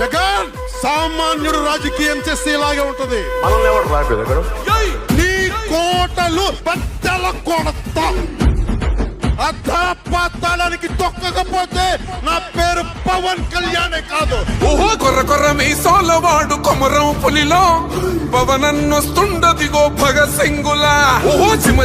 జగన్ సామాన్యుడు రాజకీయం చేస్తే ఇలాగే ఉంటది. మనల్ని ఎవరు రాలేదు అక్కడ నీ కోటలు బద్దల కొడతా. అధాపాతాళానికి తొక్కకపోతే నా పేరు పవన్ కళ్యాణే కాదు. ఓహో కొర్ర కొర్ర మీసాల వాడు కొమరం పులిలో. పవనన్నొస్తుండదిగో భగత్ సింగులా. ఓహో చిమ